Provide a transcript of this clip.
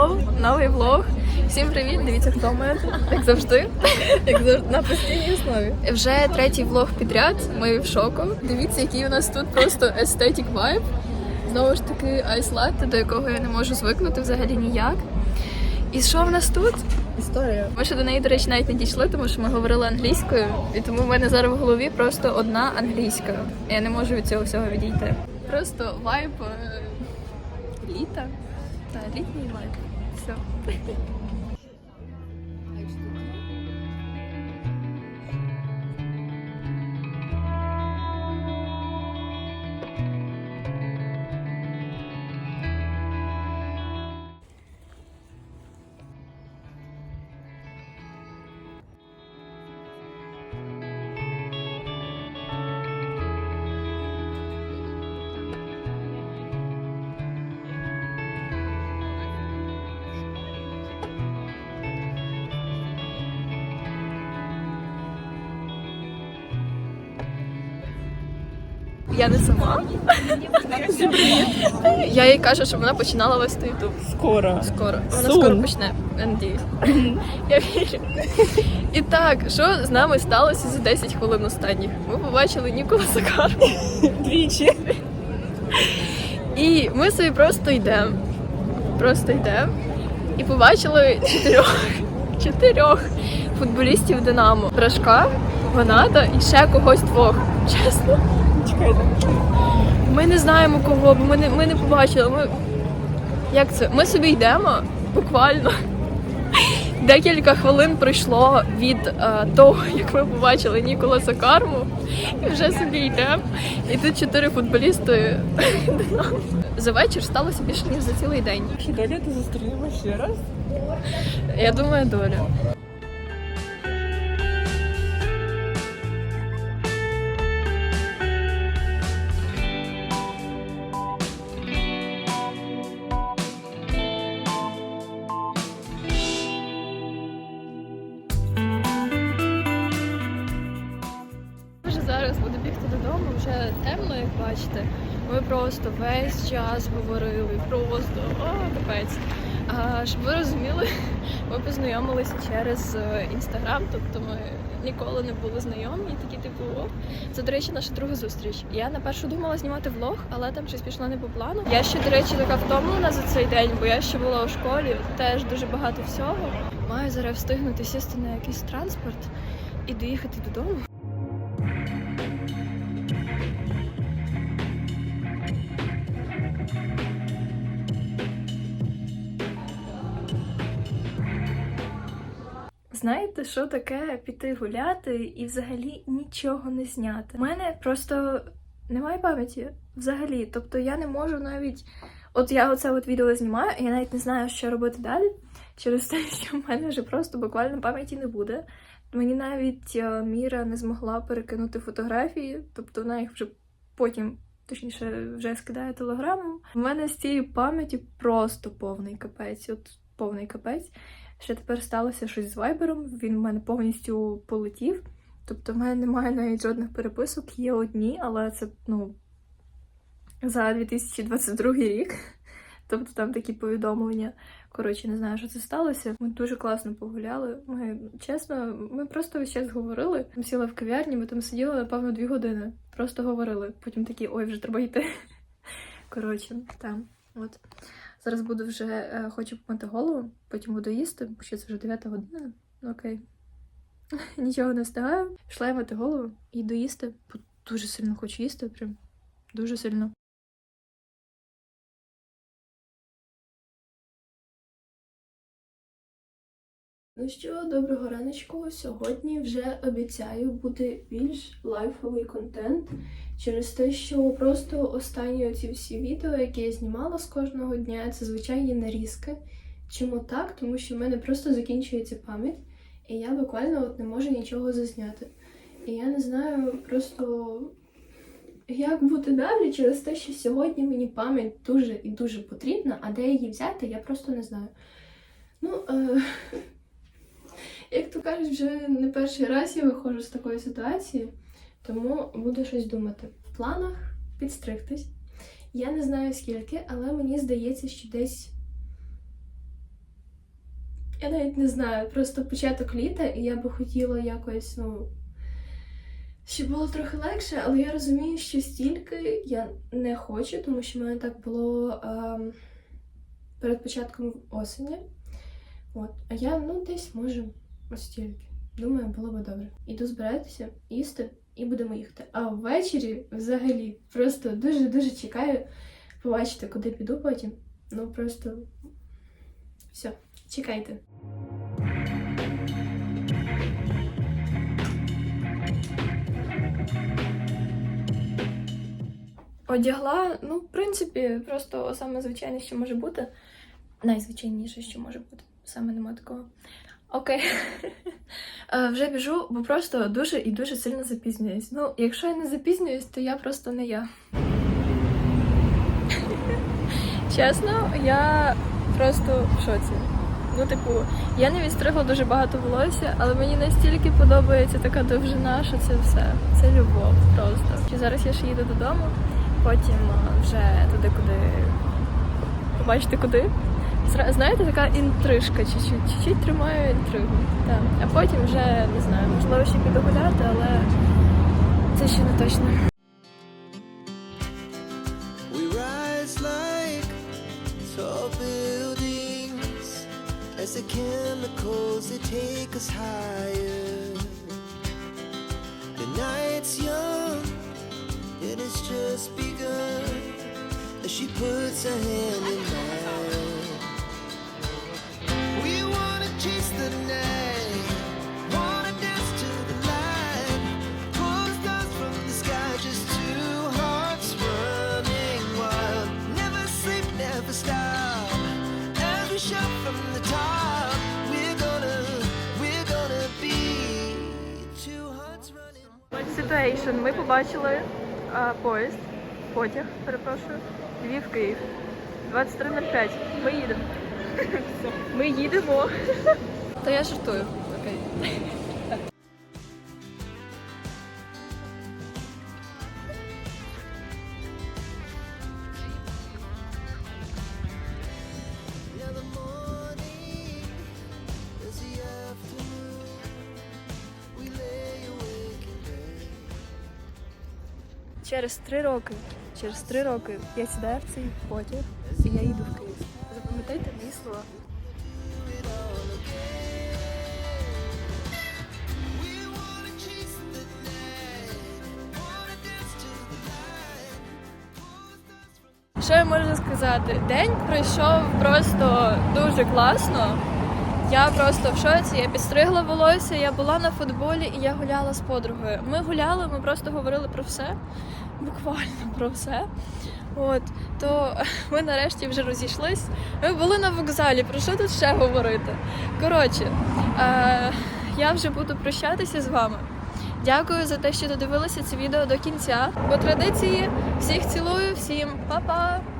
Hello, новий влог. Всім привіт! Дивіться, хто ми тут, як завжди. Як завжди на постійній основі. Вже третій влог підряд. Ми в шоку. Дивіться, який у нас тут просто естетик вайб. Знову ж таки, айс латте, до якого я не можу звикнути взагалі ніяк. І що в нас тут? Історія. Ми ще до неї, до речі, навіть не дійшли, тому що ми говорили англійською, і тому в мене зараз в голові просто одна англійська. Я не можу від цього всього відійти. Просто вайб е, літа. Та літній вайб. Все. Я не сама. Я їй кажу, щоб вона починала вести ютуб. Скоро. Скоро. Вона скоро почне. Я надіюсь. Я вірю. І так, що з нами сталося за 10 хвилин останніх? Ми побачили Ніколаса Карпа. Двічі. І ми собі просто йдемо. Просто йдемо. І побачили чотирьох, чотирьох футболістів Динамо. Брашка, Гоната і ще когось двох. Чесно. Ми не знаємо кого, бо ми не, ми не побачили. Ми... Як це? Ми собі йдемо буквально. Декілька хвилин пройшло від е, того, як ми побачили Ніколаса Карму, і вже собі йдемо. І тут чотири футболісти. За вечір сталося більше, ніж за цілий день. Чи далі ти зустрінемо ще раз? Я думаю, доля. Бачите. Ми просто весь час говорили, просто о, капець. А, щоб ви розуміли, ми познайомилися через інстаграм, тобто ми ніколи не були знайомі, такі типу, о, це, до речі, наша друга зустріч. Я на першу думала знімати влог, але там щось пішло не по плану. Я ще, до речі, така втомлена за цей день, бо я ще була у школі, теж дуже багато всього. Маю зараз встигнути сісти на якийсь транспорт і доїхати додому. Знаєте, що таке піти гуляти і взагалі нічого не зняти? У мене просто немає пам'яті взагалі. Тобто я не можу навіть. От я оце от відео знімаю, і я навіть не знаю, що робити далі. Через те, що в мене вже просто буквально пам'яті не буде. Мені навіть е, Міра не змогла перекинути фотографії, тобто вона їх вже потім, точніше, вже скидає телеграмом. У мене з цієї пам'яті просто повний капець. От повний капець. Ще тепер сталося щось з вайбером. Він в мене повністю полетів. Тобто в мене немає навіть жодних переписок, є одні, але це ну за 2022 рік. Тобто там такі повідомлення. Коротше, не знаю, що це сталося. Ми дуже класно погуляли. Ми чесно, ми просто весь час говорили. Ми сіли в кав'ярні, ми там сиділи, напевно, дві години. Просто говорили. Потім такі, ой, вже треба йти. Коротше, там, от. Зараз буду вже е, хочу помити голову, потім буду їсти, бо ще це вже 9 година. Ну, Окей. Нічого не встигаю. Пішла я мити голову і доїсти. Дуже сильно хочу їсти, прям дуже сильно. Ну що, доброго раночку. Сьогодні вже обіцяю буде більш лайфовий контент через те, що просто останні ці всі відео, які я знімала з кожного дня, це звичайні нарізки. Чому так? Тому що в мене просто закінчується пам'ять, і я буквально от не можу нічого зазняти. І я не знаю просто, як бути далі через те, що сьогодні мені пам'ять дуже і дуже потрібна, а де її взяти, я просто не знаю. Ну, е... як то кажуть, вже не перший раз я виходжу з такої ситуації, тому буду щось думати. В планах підстригтись. Я не знаю скільки, але мені здається, що десь Я навіть не знаю, просто початок літа, і я би хотіла якось, ну. Щоб було трохи легше, але я розумію, що стільки я не хочу, тому що в мене так було ем, перед початком осені. От. А я ну десь можу ось стільки. Думаю, було би добре. Іду збиратися, їсти і будемо їхати. А ввечері взагалі просто дуже-дуже чекаю побачити, куди піду потім. Ну просто все, чекайте. Одягла, ну, в принципі, просто саме звичайне, що може бути. Найзвичайніше, що може бути. Саме нема такого. Окей. Е, Вже біжу, бо просто дуже і дуже сильно запізнююсь. Ну, якщо я не запізнююсь, то я просто не я. Чесно, я просто в шоці. Ну, типу, я не відстригла дуже багато волосся, але мені настільки подобається така довжина, що це все. Це любов просто. І зараз я ще їду додому, потім е, вже туди, куди побачите куди. Знаєте, така інтрижка чуть-чуть, чуть-чуть тримаю інтригу. Так. А потім вже не знаю, можливо, ще піду гуляти, але це ще не точно. As the chemicals they take us higher. The night's young and it's just begun as she puts her hand Situation. Ми побачили а, поїзд, потяг, перепрошую, Львів-Київ. 23.05. Ми їдемо. Ми їдемо. Та я жартую. Окей. Через три роки. Через три роки я сідаю в цей потяг і я їду в Київ. Запам'ятайте мої слова. Що я можу сказати? День пройшов просто дуже класно. Я просто в шоці, я підстригла волосся, я була на футболі і я гуляла з подругою. Ми гуляли, ми просто говорили про все, буквально про все. От, то ми нарешті вже розійшлись. Ми були на вокзалі, про що тут ще говорити? Коротше, е, я вже буду прощатися з вами. Дякую за те, що додивилися це відео до кінця. По традиції всіх цілую, всім па-па!